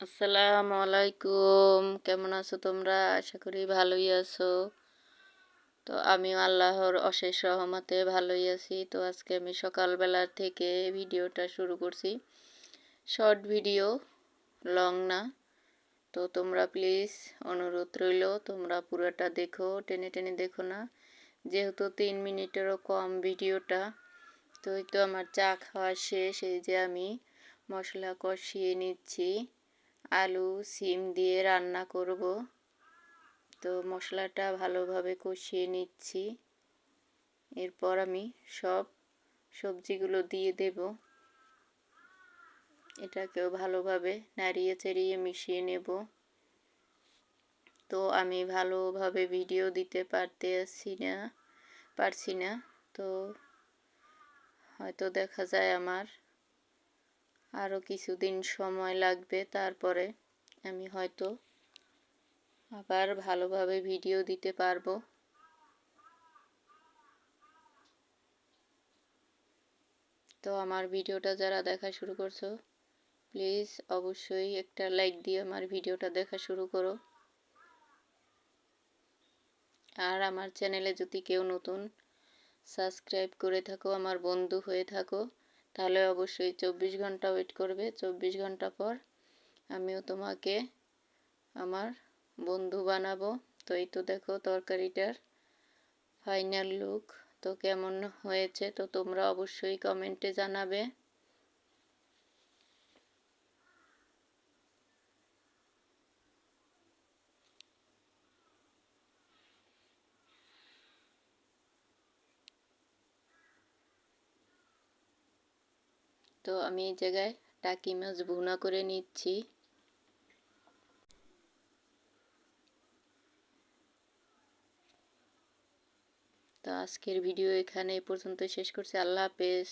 আসসালামু আলাইকুম। কেমন আছো তোমরা? আশা করি ভালোই আছো। তো আমিও আল্লাহর অশেষ রহমতে ভালোই আছি। তো আজকে আমি সকালবেলার থেকে ভিডিওটা শুরু করছি। শর্ট ভিডিও, লং না। তো তোমরা প্লিজ অনুরোধ রইল, তোমরা পুরোটা দেখো, টেনে টেনে দেখো না। যেহেতু তিন মিনিটেরও কম ভিডিওটা, তো এই তো আমার চা খাওয়া শেষ। এই যে আমি মশলা কষিয়ে নিচ্ছি। আলু, সিম দিয়ে রান্না করব। তো মশলাটা ভালোভাবে কষিয়ে নিচ্ছি। এরপর আমি সব সবজিগুলো দিয়ে দেব। এটাকেও ভালোভাবে নাড়িয়ে চেড়িয়ে মিশিয়ে নেব। তো আমি ভালোভাবে ভিডিও দিতে পারতে আসছি না, পারছি না। তো হয়তো দেখা যায় আমার আরও কিছুদিন সময় লাগবে তারপরে আমি হয়তো আবার ভালোভাবে ভিডিও দিতে পারব। তো আমার ভিডিওটা যারা দেখা শুরু করছ প্লিজ অবশ্যই একটা লাইক দিয়ে আমার ভিডিওটা দেখা শুরু করো। আর আমার চ্যানেলে যদি কেউ নতুন সাবস্ক্রাইব করে থাকো, আমার বন্ধু হয়ে থাকো তাহলে অবশ্যই চব্বিশ ঘণ্টা ওয়েট করবে। চব্বিশ ঘণ্টা পর আমিও তোমাকে আমার বন্ধু বানাবো। তো এই তো দেখো তরকারিটার ফাইনাল লুক তো কেমন হয়েছে? তো তোমরা অবশ্যই কমেন্টে জানাবে। তো আমি এই জায়গায় টাকি মাছ ভুনা করে নিচ্ছি। তো আজকের ভিডিও এখানে পর্যন্ত শেষ করছি। আল্লাহ হাফেজ।